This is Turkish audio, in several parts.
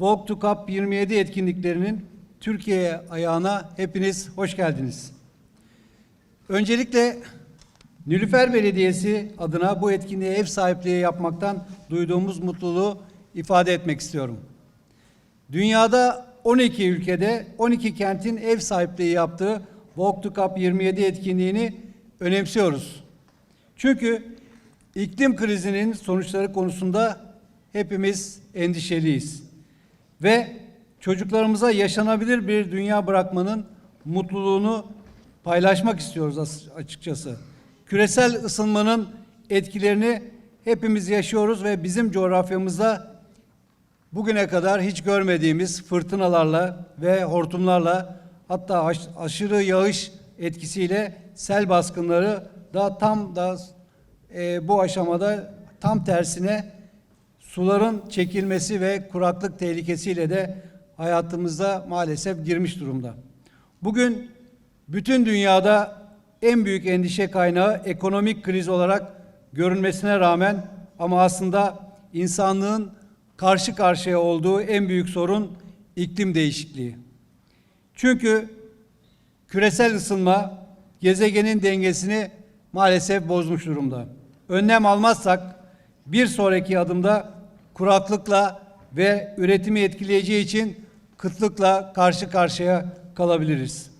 Walk to Cup 27 etkinliklerinin Türkiye ayağına hepiniz hoş geldiniz. Öncelikle Nilüfer Belediyesi adına bu etkinliğe ev sahipliği yapmaktan duyduğumuz mutluluğu ifade etmek istiyorum. Dünyada 12 ülkede 12 kentin ev sahipliği yaptığı Walk to Cup 27 etkinliğini önemsiyoruz. Çünkü iklim krizinin sonuçları konusunda hepimiz endişeliyiz. Ve çocuklarımıza yaşanabilir bir dünya bırakmanın mutluluğunu paylaşmak istiyoruz as- açıkçası. Küresel ısınmanın etkilerini hepimiz yaşıyoruz ve bizim coğrafyamızda bugüne kadar hiç görmediğimiz fırtınalarla ve hortumlarla hatta aş- aşırı yağış etkisiyle sel baskınları da tam da e, bu aşamada tam tersine suların çekilmesi ve kuraklık tehlikesiyle de hayatımızda maalesef girmiş durumda. Bugün bütün dünyada en büyük endişe kaynağı ekonomik kriz olarak görünmesine rağmen ama aslında insanlığın karşı karşıya olduğu en büyük sorun iklim değişikliği. Çünkü küresel ısınma gezegenin dengesini maalesef bozmuş durumda. Önlem almazsak bir sonraki adımda kuraklıkla ve üretimi etkileyeceği için kıtlıkla karşı karşıya kalabiliriz.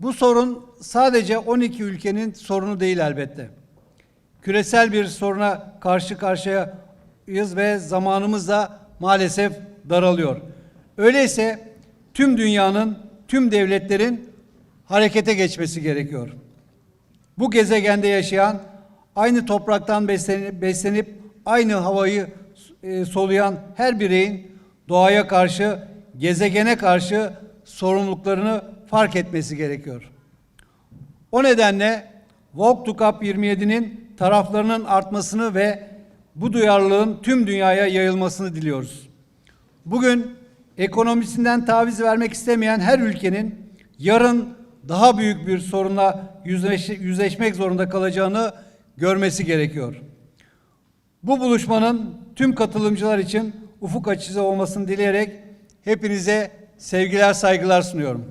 Bu sorun sadece 12 ülkenin sorunu değil elbette. Küresel bir soruna karşı karşıyayız ve zamanımız da maalesef daralıyor. Öyleyse tüm dünyanın, tüm devletlerin harekete geçmesi gerekiyor. Bu gezegende yaşayan, aynı topraktan beslenip, beslenip aynı havayı e, soluyan her bireyin doğaya karşı, gezegene karşı sorumluluklarını fark etmesi gerekiyor. O nedenle Walk to Cup 27'nin taraflarının artmasını ve bu duyarlılığın tüm dünyaya yayılmasını diliyoruz. Bugün ekonomisinden taviz vermek istemeyen her ülkenin yarın daha büyük bir sorunla yüzleş, yüzleşmek zorunda kalacağını görmesi gerekiyor. Bu buluşmanın tüm katılımcılar için ufuk açıcı olmasını dileyerek hepinize sevgiler saygılar sunuyorum.